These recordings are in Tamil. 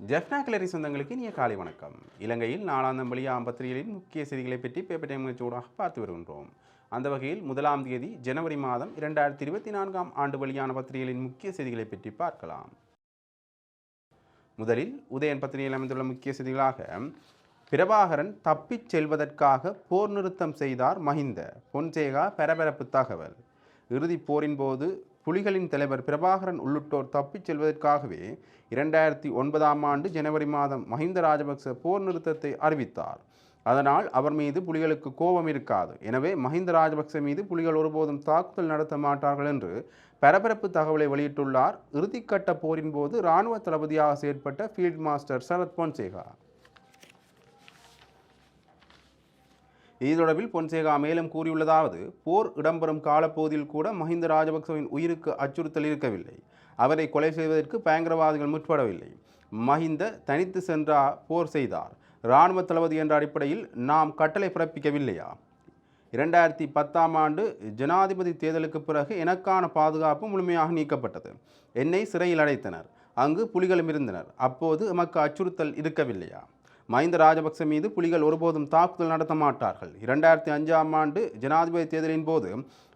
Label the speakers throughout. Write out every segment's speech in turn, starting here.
Speaker 1: ஜெஃப்னா கிளரி சொந்தங்களுக்கு இனிய காலை வணக்கம். இலங்கையில் நாலாம் வெளியாம் ஆம்பத்திரிகளின் முக்கிய செய்திகளை பற்றி பேப்பர் டைம் நிகழ்ச்சியோடாக பார்த்து வருகின்றோம். அந்த வகையில் முதலாம் தேதி ஜனவரி மாதம் இரண்டாயிரத்தி இருபத்தி நான்காம் ஆண்டு வெளியான பத்திரிகைகளின் முக்கிய செய்திகளை பற்றி பார்க்கலாம். முதலில் உதயன் பத்திரிகையில் அமைந்துள்ள முக்கிய செய்திகளாக பிரபாகரன் தப்பிச் செல்வதற்காக போர் நிறுத்தம் செய்தார் மஹிந்த பொன்சேகா பரபரப்பு தகவல். இறுதிப் போரின் போது புலிகளின் தலைவர் பிரபாகரன் உள்ளிட்டோர் தப்பிச் செல்வதற்காகவே இரண்டாயிரத்தி ஒன்பதாம் ஆண்டு ஜனவரி மாதம் மஹிந்த ராஜபக்ச போர் நிறுத்தத்தை அறிவித்தார். அதனால் அவர் மீது புலிகளுக்கு கோபம் இருக்காது. எனவே மஹிந்த ராஜபக்ச மீது புலிகள் ஒருபோதும் தாக்குதல் நடத்த மாட்டார்கள் என்று பரபரப்பு தகவலை வெளியிட்டுள்ளார். இறுதிக்கட்ட போரின் போது இராணுவ தளபதியாக செயற்பட்ட ஃபீல்ட் மாஸ்டர் சரத் பொன்சேகா. இது தொடர்பில் பொன்சேகா மேலும் கூறியுள்ளதாவது போர் இடம்பெறும் காலப்பகுதியில் கூட மஹிந்த ராஜபக்சவின் உயிருக்கு அச்சுறுத்தல் இருக்கவில்லை. அவரை கொலை செய்வதற்கு பயங்கரவாதிகள் முற்படவில்லை. மஹிந்த தனித்து சென்றா போர் செய்தார். இராணுவ தளபதி என்ற அடிப்படையில் நாம் கட்டளை பிறப்பிக்கவில்லையா? இரண்டாயிரத்தி பத்தாம் ஆண்டு ஜனாதிபதி தேர்தலுக்கு பிறகு எனக்கான பாதுகாப்பு முழுமையாக நீக்கப்பட்டது. என்னை சிறையில் அடைத்தனர். அங்கு புலிகளும் இருந்தனர். அப்போது எமக்கு அச்சுறுத்தல் இருக்கவில்லையா? மஹிந்த ராஜபக்ச மீது புலிகள் ஒருபோதும் தாக்குதல் நடத்த மாட்டார்கள். இரண்டாயிரத்தி அஞ்சாம் ஆண்டு ஜனாதிபதி தேர்தலின் போது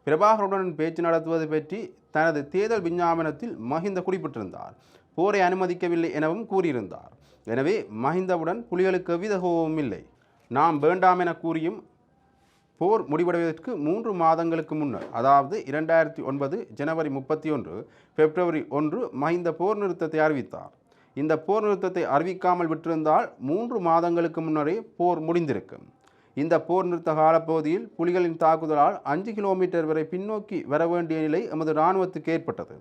Speaker 1: பிரபாகருடன் பேச்சு நடத்துவது பற்றி தனது தேர்தல் விஞ்ஞாபனத்தில் மஹிந்த குறிப்பிட்டிருந்தார். போரை அனுமதிக்கவில்லை எனவும் கூறியிருந்தார். எனவே மஹிந்தவுடன் புலிகளுக்கு எவ்வித கோபமும் இல்லை. நாம் வேண்டாம் என கூறியும் போர் முடிவடைவதற்கு மூன்று மாதங்களுக்கு முன்னர் அதாவது இரண்டாயிரத்தி ஒன்பது ஜனவரி முப்பத்தி ஒன்று பிப்ரவரி ஒன்று மஹிந்த போர் நிறுத்தத்தை அறிவித்தார். இந்த போர் நிறுத்தத்தை அறிவிக்காமல் விட்டிருந்தால் மூன்று மாதங்களுக்கு முன்னரே போர் முடிந்திருக்கும். இந்த போர் நிறுத்த காலப்பகுதியில் புலிகளின் தாக்குதலால் அஞ்சு கிலோமீட்டர் வரை பின்னோக்கி வர வேண்டிய நிலை எமது இராணுவத்துக்கு ஏற்பட்டது.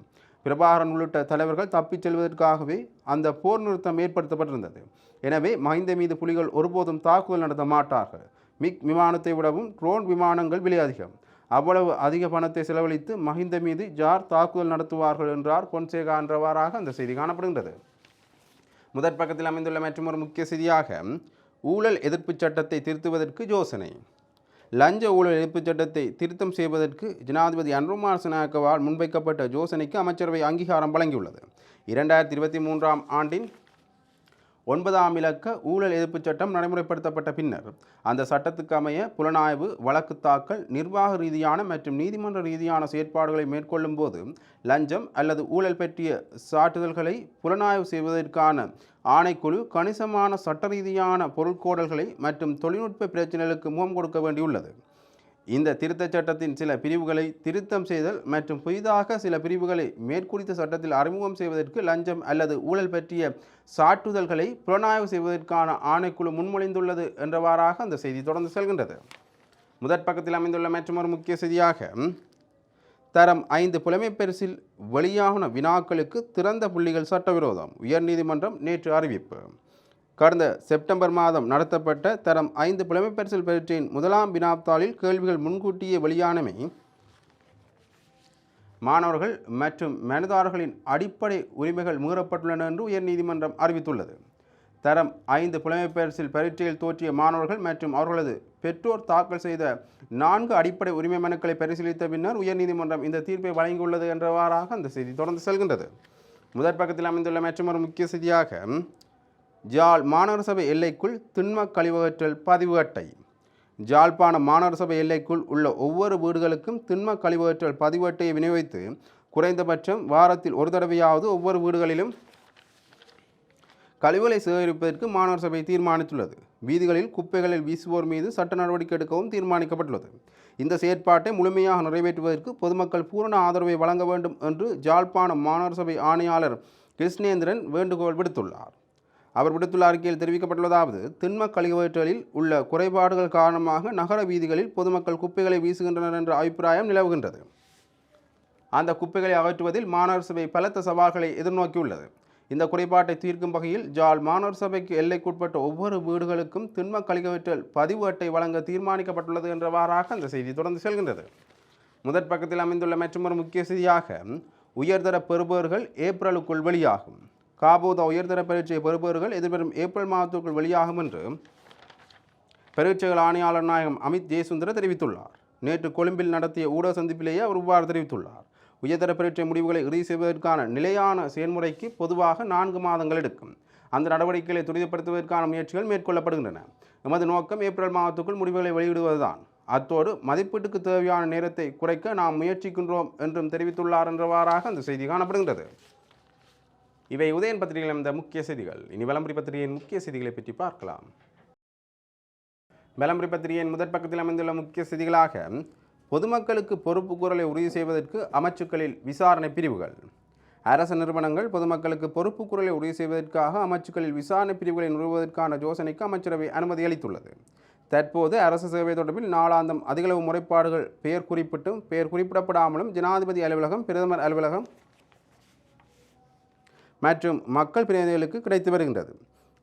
Speaker 1: பிரபாகரன் உள்ளிட்ட தலைவர்கள் தப்பிச் செல்வதற்காகவே அந்த போர் நிறுத்தம் ஏற்படுத்தப்பட்டிருந்தது. எனவே மஹிந்த மீது புலிகள் ஒருபோதும் தாக்குதல் நடத்த மாட்டார்கள். மிக் விமானத்தை விடவும் ட்ரோன் விமானங்கள் விலை அதிகம். அவ்வளவு அதிக பணத்தை செலவழித்து மஹிந்த மீது ஜார் தாக்குதல் நடத்துவார்கள் என்றார் பொன்சேகா என்றவாறாக அந்த செய்தி காணப்படுகின்றது. முதற் பக்கத்தில் அமைந்துள்ள மற்றொரு முக்கிய செய்தியாக ஊழல் எதிர்ப்புச் சட்டத்தை திருத்துவதற்கு யோசனை. லஞ்ச ஊழல் எதிர்ப்புச் சட்டத்தை திருத்தம் செய்வதற்கு ஜனாதிபதி அன்ருமார் சனாக்கவால் முன்வைக்கப்பட்ட யோசனைக்கு அமைச்சரவை அங்கீகாரம் வழங்கியுள்ளது. இரண்டாயிரத்தி இருபத்தி மூன்றாம் ஆண்டின் ஒன்பதாம் இலக்க ஊழல் எதிர்ப்புச் சட்டம் நடைமுறைப்படுத்தப்பட்ட பின்னர் அந்த சட்டத்துக்கு அமைய புலனாய்வு வழக்கு தாக்கல் நிர்வாக ரீதியான மற்றும் நீதிமன்ற ரீதியான செயற்பாடுகளை மேற்கொள்ளும் போது லஞ்சம் அல்லது ஊழல் பற்றிய சாட்டுதல்களை புலனாய்வு செய்வதற்கான ஆணைக்குழு கணிசமான சட்ட ரீதியான பொருட்கோடல்களை மற்றும் தொழில்நுட்ப பிரச்சினைகளுக்கு முகம் கொடுக்க வேண்டியுள்ளது. இந்த திருத்தச் சட்டத்தின் சில பிரிவுகளை திருத்தம் செய்தல் மற்றும் புதிதாக சில பிரிவுகளை மேற்குறித்த சட்டத்தில் அறிமுகம் செய்வதற்கு லஞ்சம் அல்லது ஊழல் பற்றிய சாட்டுதல்களை புலனாய்வு செய்வதற்கான ஆணைக்குழு முன்மொழிந்துள்ளது என்றவாறாக அந்த செய்தி தொடர்ந்து செல்கின்றது. முதற் பக்கத்தில் அமைந்துள்ள மற்றொரு முக்கிய செய்தியாக தரம் ஐந்து புலமை பரிசில் வெளியான வினாக்களுக்கு திறந்த புள்ளிகள் சட்டவிரோதம். உயர்நீதிமன்றம் நேற்று அறிவிப்பு. கடந்த செப்டம்பர் மாதம் நடத்தப்பட்ட தரம் ஐந்து புலமைப்பரிசல் பரீட்சையின் முதலாம் வினாத்தாளில் கேள்விகள் முன்கூட்டியே வெளியானமை மாணவர்கள் மற்றும் மனிதாரர்களின் அடிப்படை உரிமைகள் மீறப்பட்டுள்ளன என்று உயர்நீதிமன்றம் அறிவித்துள்ளது. தரம் ஐந்து புலமைப்பரிசில் பரீட்சையில் தோற்றிய மாணவர்கள் மற்றும் அவர்களது பெற்றோர் தாக்கல் செய்த நான்கு அடிப்படை உரிமை மனுக்களை பரிசீலித்த பின்னர் உயர்நீதிமன்றம் இந்த தீர்ப்பை வழங்கியுள்ளது என்றவாறாக அந்த செய்தி தொடர்ந்து செல்கின்றது. முதற் பக்கத்தில் அமைந்துள்ள மற்றொரு முக்கிய செய்தியாக ஜாழ் மாநகர சபை எல்லைக்குள் திண்ம கழிவகற்றல் பதிவு அட்டை. ஜாழ்ப்பாண மாநகர சபை எல்லைக்குள் உள்ள ஒவ்வொரு வீடுகளுக்கும் திண்ம கழிவகற்றல் பதிவு அட்டையை விநியோகித்து குறைந்தபட்சம் வாரத்தில் ஒரு தடவையாவது ஒவ்வொரு வீடுகளிலும் கழிவுகளை சேகரிப்பதற்கு மாநகர சபை தீர்மானித்துள்ளது. வீதிகளில் குப்பைகளில் வீசுவோர் மீது சட்ட நடவடிக்கை எடுக்கவும் தீர்மானிக்கப்பட்டுள்ளது. இந்த செயற்பாட்டை முழுமையாக நிறைவேற்றுவதற்கு பொதுமக்கள் பூரண ஆதரவை வழங்க வேண்டும் என்று ஜாழ்ப்பாண மாநகர சபை ஆணையாளர் கிருஷ்ணேந்திரன் வேண்டுகோள் விடுத்துள்ளார். அவர் விடுத்துள்ள அறிக்கையில் தெரிவிக்கப்பட்டுள்ளதாவது திண்ம கழிவற்றலில் உள்ள குறைபாடுகள் காரணமாக நகர வீதிகளில் பொதுமக்கள் குப்பைகளை வீசுகின்றனர் என்ற அபிப்பிராயம் நிலவுகின்றது. அந்த குப்பைகளை அகற்றுவதில் மாநகர சபை பலத்த சவால்களை எதிர்நோக்கியுள்ளது. இந்த குறைபாட்டை தீர்க்கும் வகையில் ஜால் மாநகர சபைக்கு எல்லைக்குட்பட்ட ஒவ்வொரு வீடுகளுக்கும் திண்ம கழிவற்றல் பதிவு அட்டை வழங்க தீர்மானிக்கப்பட்டுள்ளது என்றவாறாக அந்த செய்தி தொடர்ந்து செல்கின்றது. முதற் பக்கத்தில் அமைந்துள்ள மற்றொரு முக்கிய செய்தியாக உயர்தர பெறுபவர்கள் ஏப்ரலுக்குள் வெளியாகும். காபோதா உயர்தர பரீட்சை பெறுபவர்கள் எதிர்வரும் ஏப்ரல் மாதத்திற்குள் வெளியாகும் என்று பரீட்சைகள் ஆணையாளர் நாயகம் அமித் ஜெயசுந்தர தெரிவித்துள்ளார். நேற்று கொழும்பில் நடத்திய ஊடக சந்திப்பிலேயே அவர் இவ்வாறு தெரிவித்துள்ளார். உயர்தர பரீட்சை முடிவுகளை இறுதி செய்வதற்கான நிலையான செயல்முறைக்கு பொதுவாக நான்கு மாதங்கள் எடுக்கும். அந்த நடவடிக்கைகளை துரிதப்படுத்துவதற்கான முயற்சிகள் மேற்கொள்ளப்படுகின்றன. எமது நோக்கம் ஏப்ரல் மாதத்துக்குள் முடிவுகளை வெளியிடுவதுதான். அத்தோடு மதிப்பீட்டுக்கு தேவையான நேரத்தை குறைக்க நாம் முயற்சிக்கின்றோம் என்றும் தெரிவித்துள்ளார் என்றவாறாக அந்த செய்தி காணப்படுகின்றது. இவை உதயன் பத்திரிகையில் இந்த முக்கிய செய்திகள். இனி விளம்பரி பத்திரிகையின் முக்கிய செய்திகளை பற்றி பார்க்கலாம். விளம்பரி பத்திரிகையின் முதற் பக்கத்தில் அமைந்துள்ள முக்கிய செய்திகளாக பொதுமக்களுக்கு பொறுப்பு குரலை உறுதி செய்வதற்கு அமைச்சுக்களில் விசாரணை பிரிவுகள். அரசு நிறுவனங்கள் பொதுமக்களுக்கு பொறுப்பு குரலை உறுதி செய்வதற்காக அமைச்சுக்களில் விசாரணை பிரிவுகளை நிறுவுவதற்கான யோசனைக்கு அமைச்சரவை அனுமதி அளித்துள்ளது. தற்போது அரசு சேவை தொடர்பில் நாளாந்தம் அதிகளவு முறைப்பாடுகள் பெயர் குறிப்பிட்டும் பெயர் குறிப்பிடப்படாமலும் ஜனாதிபதி அலுவலகம் பிரதமர் அலுவலகம் மற்றும் மக்கள் பிரதிநிதிகளுக்கு கிடைத்து வருகின்றது.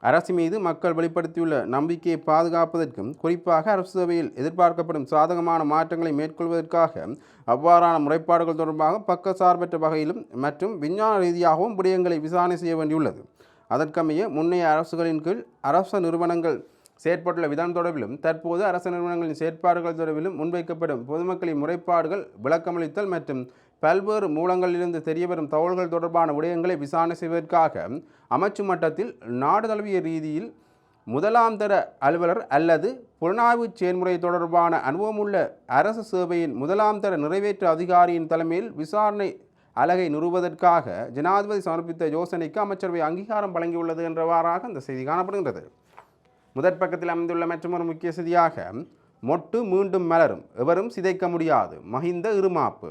Speaker 1: அரசு மீது மக்கள் வெளிப்படுத்தியுள்ள நம்பிக்கையை பாதுகாப்பதற்கும் குறிப்பாக அரசு சபையில் எதிர்பார்க்கப்படும் சாதகமான மாற்றங்களை மேற்கொள்வதற்காக அவ்வாறான முறைப்பாடுகள் தொடர்பாக பக்கசார்பற்ற வகையிலும் மற்றும் விஞ்ஞான ரீதியாகவும் விடயங்களை விசாரணை செய்ய வேண்டியுள்ளது. அதற்கமைய முன்னைய அரசுகளின் கீழ் அரச நிறுவனங்கள் செயற்பட்டுள்ள விதம் தொடர்பிலும் தற்போது அரசு நிறுவனங்களின் செயற்பாடுகள் தொடர்பிலும் முன்வைக்கப்படும் பொதுமக்களின் முறைப்பாடுகள் விளக்கமளித்தல் மற்றும் பல்வேறு மூலங்களிலிருந்து தெரியவரும் தகவல்கள் தொடர்பான விடயங்களை விசாரணை செய்வதற்காக அமைச்சு மட்டத்தில் நாடு தழுவிய ரீதியில் முதலாம் தர அலுவலர் அல்லது புலனாய்வு செயல்முறை தொடர்பான அனுபவமுள்ள அரசு சேவையின் முதலாம் தர நிறைவேற்று அதிகாரியின் தலைமையில் விசாரணை அலகை நிறுவுவதற்காக ஜனாதிபதி சமர்ப்பித்த யோசனைக்கு அமைச்சரவை அங்கீகாரம் வழங்கியுள்ளது என்றவாறாக அந்த செய்தி காணப்படுகின்றது. முதற் பக்கத்தில் அமைந்துள்ள மற்றொரு முக்கிய செய்தியாக மொட்டு மீண்டும் மலரும் எவரும் சிதைக்க முடியாது மஹிந்த இருமாப்பு.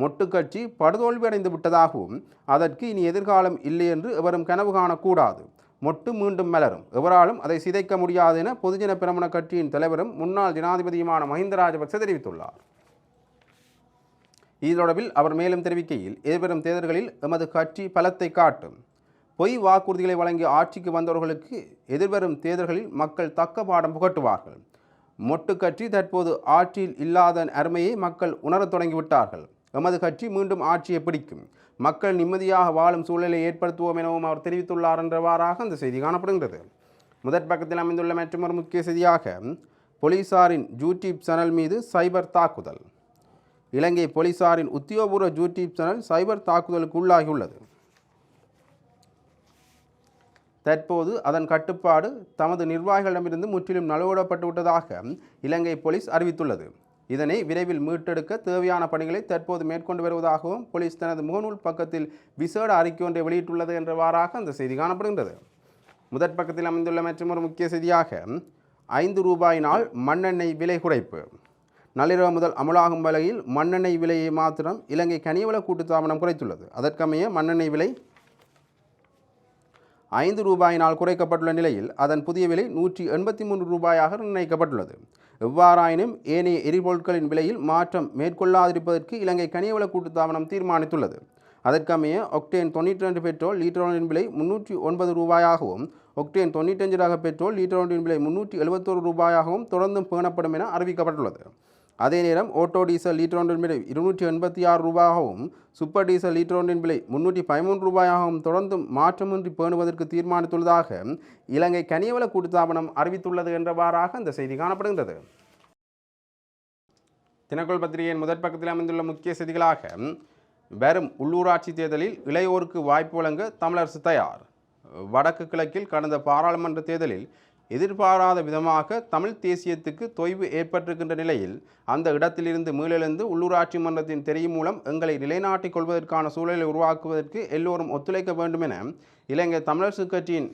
Speaker 1: மொட்டு கட்சி படுதோல்வி அடைந்து விட்டதாகவும் அதற்கு இனி எதிர்காலம் இல்லை என்று எவரும் கனவு காணக்கூடாது. மொட்டு மீண்டும் மலரும். எவராலும் அதை சிதைக்க முடியாது என பொதுஜன பிரமண கட்சியின் தலைவரும் முன்னாள் ஜனாதிபதியுமான மஹிந்த ராஜபக்ச தெரிவித்துள்ளார். இது தொடர்பில் அவர் மேலும் தெரிவிக்கையில் எதிர்வரும் தேர்தல்களில் எமது கட்சி பலத்தை காட்டும். பொய் வாக்குறுதிகளை வழங்கி ஆட்சிக்கு வந்தவர்களுக்கு எதிர்வரும் தேர்தல்களில் மக்கள் தக்க பாடம் புகட்டுவார்கள். மொட்டு கட்சி தற்போது ஆட்சியில் இல்லாத அருமையை மக்கள் உணரத் தொடங்கிவிட்டார்கள். எமது கட்சி மீண்டும் ஆட்சியை பிடிக்கும். மக்கள் நிம்மதியாக வாழும் சூழலை ஏற்படுத்துவோம் எனவும் அவர் தெரிவித்துள்ளார் என்றவாறாக அந்த செய்தி காணப்படுகின்றது. முதற் பக்கத்தில் அமைந்துள்ள மற்றொரு முக்கிய செய்தியாக போலீசாரின் யூடியூப் சேனல் மீது சைபர் தாக்குதல். இலங்கை போலீசாரின் உத்தியோகபூர்வ யூடியூப் சேனல் சைபர் தாக்குதலுக்கு உள்ளாகியுள்ளது. தற்போது அதன் கட்டுப்பாடு தமது நிர்வாகிகளிடமிருந்து முற்றிலும் நழுவிடப்பட்டு விட்டதாக இலங்கை போலீஸ் அறிவித்துள்ளது. இதனை விரைவில் மீட்டெடுக்க தேவையான பணிகளை தற்போது மேற்கொண்டு வருவதாகவும் போலீஸ் தனது முகநூல் பக்கத்தில் விசேட அறிக்கை ஒன்றை வெளியிட்டுள்ளது என்றவாறாக அந்த செய்தி காணப்படுகின்றது. முதற் பக்கத்தில் அமைந்துள்ள ஒரு முக்கிய செய்தியாக ஐந்து ரூபாயினால் மண்ணெண்ணெய் விலை குறைப்பு. நள்ளிரவு முதல் அமலாகும் வகையில் மண்ணெண்ணெய் விலையை மாத்திரம் இலங்கை கனியவள கூட்டுத்தாபனம் குறைத்துள்ளது. அதற்கமைய மண்ணெண்ணெய் விலை ஐந்து ரூபாயினால் குறைக்கப்பட்டுள்ள நிலையில் அதன் புதிய விலை நூற்றி எண்பத்தி மூன்று ரூபாயாக நிர்ணயிக்கப்பட்டுள்ளது. எவ்வாறாயினும் ஏனைய எரிபொருட்களின் விலையில் மாற்றம் மேற்கொள்ளாதிருப்பதற்கு இலங்கை கனியவள கூட்டுத்தாபனம் தீர்மானித்துள்ளது. அதற்கமைய ஒக்டேன் தொண்ணூற்றி ரெண்டு பெட்ரோல் லீட்டர் ஒன்றின் விலை முன்னூற்றி ஒன்பது ரூபாயாகவும் ஒக்டேன் தொண்ணூற்றஞ்சு ரக பெட்ரோல் லீட்டர் ஒன்றின் விலை முன்னூற்றி எழுபத்தோரு ரூபாயாகவும் தொடர்ந்தும் பேணப்படும் என அறிவிக்கப்பட்டுள்ளது. அதே நேரம் ஓட்டோ டீசல் லீட்டர் ஒன்றின் விலை இருநூற்றி எண்பத்தி ஆறு ரூபாயாகவும் சூப்பர் டீசல் லீட்டர் ஒன்றின் விலை முன்னூற்றி பதிமூன்று ரூபாயாகவும் தொடர்ந்து மாற்றமின்றி பேணுவதற்கு தீர்மானித்துள்ளதாக இலங்கை கனியவள கூட்டுத்தாபனம் அறிவித்துள்ளது என்றவாறாக அந்த செய்தி காணப்படுகின்றது. தினக்குள் பத்திரிகையின் முதற் பக்கத்தில் அமைந்துள்ள முக்கிய செய்திகளாக வரும் உள்ளூராட்சி தேர்தலில் இளையோருக்கு வாய்ப்பு வழங்க தமிழரசு தயார். வடக்கு கிழக்கில் கடந்த பாராளுமன்ற தேர்தலில் எதிர்பாராத விதமாக தமிழ் தேசியத்துக்கு தொய்வு ஏற்பட்டிருக்கின்ற நிலையில் அந்த இடத்திலிருந்து மீளெழுந்து உள்ளூராட்சி மன்றத்தின் தெரியும் மூலம் எங்களை நிலைநாட்டிக் கொள்வதற்கான சூழலை உருவாக்குவதற்கு எல்லோரும் ஒத்துழைக்க வேண்டும் என இலங்கை தமிழரசு கட்சியின்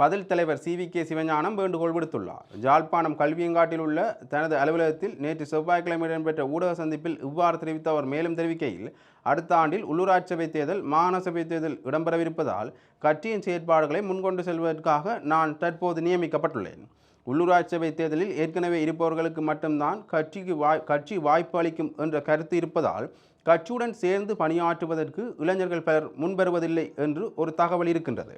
Speaker 1: பதில் தலைவர் சி வி கே சிவஞானம் வேண்டுகோள் விடுத்துள்ளார். ஜாழ்ப்பாணம் கல்வியங்காட்டில் உள்ள தனது அலுவலகத்தில் நேற்று செவ்வாய்க்கிழமை இடம்பெற்ற ஊடக சந்திப்பில் இவ்வாறு தெரிவித்த அவர் மேலும் தெரிவிக்கையில் அடுத்த ஆண்டில் உள்ளூராட்சி சபை தேர்தல் மாகாண சபை தேர்தல் இடம்பெறவிருப்பதால் கட்சியின் செயற்பாடுகளை முன்கொண்டு செல்வதற்காக நான் தற்போது நியமிக்கப்பட்டுள்ளேன். உள்ளூராட்சி சபை தேர்தலில் ஏற்கனவே இருப்பவர்களுக்கு மட்டும்தான் கட்சிக்கு வாய் கட்சி வாய்ப்பு அளிக்கும் என்ற கருத்து இருப்பதால் கட்சியுடன் சேர்ந்து பணியாற்றுவதற்கு இளைஞர்கள் பலர் முன்வருவதில்லை என்று ஒரு தகவல் இருக்கின்றது.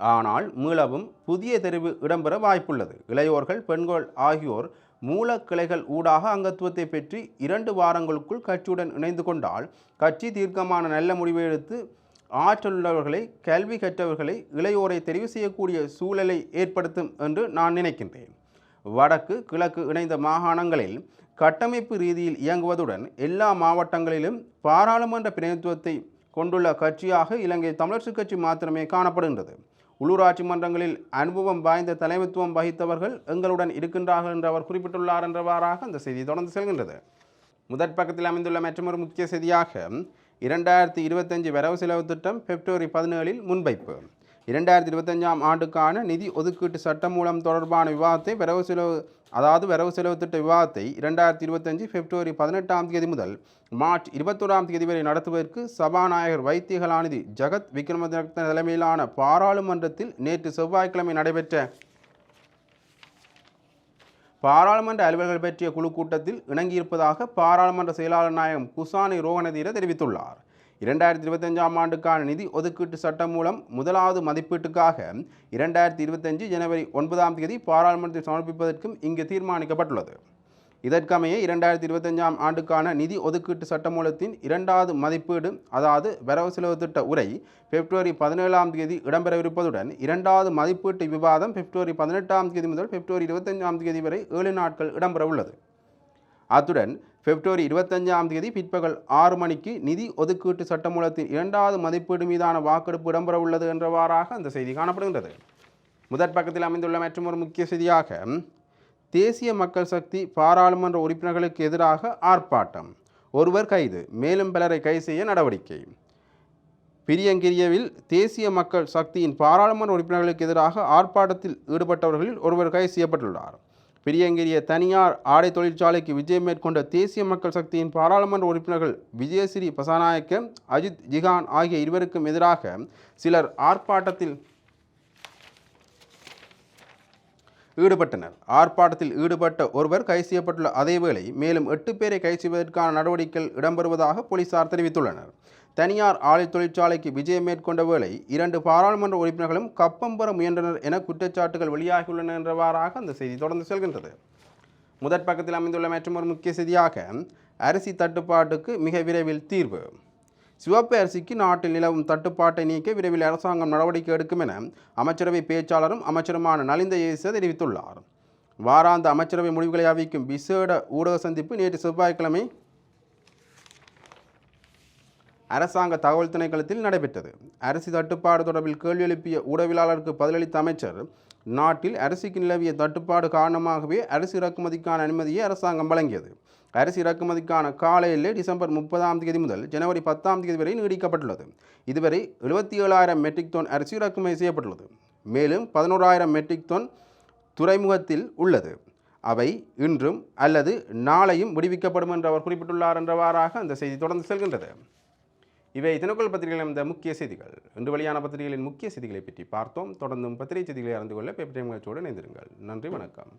Speaker 1: ஆனால் மீளவும் புதிய தெரிவு இடம்பெற வாய்ப்புள்ளது. இளையோர்கள் பெண்கள் ஆகியோர் மூலக்கிளைகள் ஊடாக அங்கத்துவத்தை பெற்று இரண்டு வாரங்களுக்குள் கட்சியுடன் இணைந்து கொண்டால் கட்சி தீர்க்கமான நல்ல முடிவை எடுத்து ஆற்றலுள்ளவர்களை கல்வி கற்றவர்களை இளையோரை தெரிவு செய்யக்கூடிய சூழலை ஏற்படுத்தும் என்று நான் நினைக்கின்றேன். வடக்கு கிழக்கு இணைந்த மாகாணங்களில் கட்டமைப்பு ரீதியில் இயங்குவதுடன் எல்லா மாவட்டங்களிலும் பாராளுமன்ற பிரதிநிதித்துவத்தை கொண்டுள்ள கட்சியாக இலங்கை தமிழர் கட்சி மாத்திரமே காணப்படுகின்றது. உள்ளூராட்சி மன்றங்களில் அனுபவம் வாய்ந்த தலைமைத்துவம் வகித்தவர்கள் எங்களுடன் இருக்கின்றார்கள் என்று அவர் குறிப்பிட்டுள்ளார் என்றவாறாக அந்த செய்தி தொடர்ந்து செல்கின்றது. முதற் பக்கத்தில் அமைந்துள்ள மற்றொரு முக்கிய செய்தியாக இரண்டாயிரத்தி இருபத்தஞ்சு வரவு செலவு திட்டம் பிப்ரவரி பதினேழில் முன்வைப்பு. இரண்டாயிரத்தி இருபத்தஞ்சாம் ஆண்டுக்கான நிதி ஒதுக்கீட்டு சட்டம் மூலம் தொடர்பான விவாதத்தை வரவு செலவு அதாவது வரவு செலவு திட்ட விவாதத்தை இரண்டாயிரத்தி இருபத்தஞ்சு பிப்ரவரி பதினெட்டாம் தேதி முதல் மார்ச் இருபத்தோராம் தேதி வரை நடத்துவதற்கு சபாநாயகர் வைத்தியகலாநிதி ஜகத் விக்ரமரத்ன தலைமையிலான பாராளுமன்றத்தில் நேற்று செவ்வாய்க்கிழமை நடைபெற்ற பாராளுமன்ற அலுவலர்கள் பற்றிய குழு கூட்டத்தில் இணங்கியிருப்பதாக பாராளுமன்ற செயலாளர் நாயகம் குசானி ரோகணதீர தெரிவித்துள்ளார். இரண்டாயிரத்தி இருபத்தஞ்சாம் ஆண்டுக்கான நிதி ஒதுக்கீட்டு சட்டம் மூலம் முதலாவது மதிப்பீட்டுக்காக இரண்டாயிரத்தி இருபத்தஞ்சு ஜனவரி ஒன்பதாம் தேதி பாராளுமன்றத்தில் சமர்ப்பிப்பதற்கும் இங்கு தீர்மானிக்கப்பட்டுள்ளது. இதற்கமைய இரண்டாயிரத்தி இருபத்தஞ்சாம் ஆண்டுக்கான நிதி ஒதுக்கீட்டு சட்டமூலத்தின் இரண்டாவது மதிப்பீடு அதாவது வரவு செலவு திட்ட உரை பிப்ரவரி பதினேழாம் தேதி இடம்பெறவிருப்பதுடன் இரண்டாவது மதிப்பீட்டு விவாதம் பிப்ரவரி பதினெட்டாம் தேதி முதல் பிப்ரவரி இருபத்தஞ்சாம் தேதி வரை ஏழு நாட்கள் இடம்பெறவுள்ளது. அத்துடன் பிப்ரவரி இருபத்தஞ்சாம் தேதி பிற்பகல் ஆறு மணிக்கு நிதி ஒதுக்கீட்டு சட்டமூலத்தின் இரண்டாவது மதிப்பீடு மீதான வாக்கெடுப்பு இடம்பெறவுள்ளது என்றவாறாக அந்த செய்தி காணப்படுகின்றது. முதற் பக்கத்தில் அமைந்துள்ள மற்றும் ஒரு முக்கிய செய்தியாக தேசிய மக்கள் சக்தி பாராளுமன்ற உறுப்பினர்களுக்கு எதிராக ஆர்ப்பாட்டம். ஒருவர் கைது மேலும் பலரை கைது செய்ய நடவடிக்கை. பிரியங்கிரியவில் தேசிய மக்கள் சக்தியின் பாராளுமன்ற உறுப்பினர்களுக்கு எதிராக ஆர்ப்பாட்டத்தில் ஈடுபட்டவர்களில் ஒருவர் கைது செய்யப்பட்டுள்ளார். பெரியங்கிரிய தனியார் ஆடை தொழிற்சாலைக்கு விஜயம் மேற்கொண்ட தேசிய மக்கள் சக்தியின் பாராளுமன்ற உறுப்பினர்கள் விஜயஸ்ரீ பசாநாயக்க அஜித் ஜிகான் ஆகிய இருவருக்கும் எதிராக சிலர் ஆர்ப்பாட்டத்தில் ஈடுபட்டனர். ஆர்ப்பாட்டத்தில் ஈடுபட்ட ஒருவர் கைது செய்யப்பட்டுள்ள அதேவேளை மேலும் எட்டு பேரை கைது செய்வதற்கான நடவடிக்கைகள் இடம்பெறுவதாக போலீசார் தெரிவித்துள்ளனர். தனியார் ஆலை தொழிற்சாலைக்கு விஜயம் மேற்கொண்ட வேளை இரண்டு பாராளுமன்ற உறுப்பினர்களும் கப்பம் பெற முயன்றனர் என குற்றச்சாட்டுகள் வெளியாகியுள்ளன என்றவாறாக அந்த செய்தி தொடர்ந்து செல்கின்றது. முதற் பக்கத்தில் அமைந்துள்ள மற்றும் ஒரு முக்கிய செய்தியாக அரிசி தட்டுப்பாட்டுக்கு மிக விரைவில் தீர்வு. சிவப்பு அரிசிக்கு நாட்டில் நிலவும் தட்டுப்பாட்டை நீக்க விரைவில் அரசாங்கம் நடவடிக்கை எடுக்கும் என அமைச்சரவை பேச்சாளரும் அமைச்சருமான நலிந்த இயேச தெரிவித்துள்ளார். வாராந்த அமைச்சரவை முடிவுகளை அறிவிக்கும் விசேட ஊடக சந்திப்பு நேற்று செவ்வாய்க்கிழமை அரசாங்க தகவல் திணைக்களத்தில் நடைபெற்றது. அரிசி தட்டுப்பாடு தொடர்பில் கேள்வி எழுப்பிய ஊடகவியலாளருக்கு பதிலளித்த அமைச்சர் நாட்டில் அரிசிக்கு நிலவிய தட்டுப்பாடு காரணமாகவே அரிசி இறக்குமதிக்கான அனுமதியை அரசாங்கம் வழங்கியது. அரிசி இறக்குமதிக்கான கால எல்லை டிசம்பர் முப்பதாம் தேதி முதல் ஜனவரி பத்தாம் தேதி வரை நீடிக்கப்பட்டுள்ளது. இதுவரை எழுபத்தி ஏழாயிரம் மெட்ரிக் டன் அரிசி இறக்குமதி செய்யப்பட்டுள்ளது. மேலும் பதினோராயிரம் மெட்ரிக் டன் துறைமுகத்தில் உள்ளது. அவை இன்றும் அல்லது நாளையும் விடுவிக்கப்படும் என்று அவர் குறிப்பிட்டுள்ளார் என்றவாறாக அந்த செய்தி தொடர்ந்து செல்கின்றது. இவை தினக்குள் பத்திரிகைகளில் இந்த முக்கிய செய்திகள். இன்று வெளியான பத்திரிகைகளின் முக்கிய செய்திகளை பற்றி பார்த்தோம். தொடர்ந்தும் பத்திரிகை செய்திகளை அறிந்து கொள்ள பேப்பர் டைம் நிகழ்ச்சியோடு இணைந்திருங்கள். நன்றி வணக்கம்.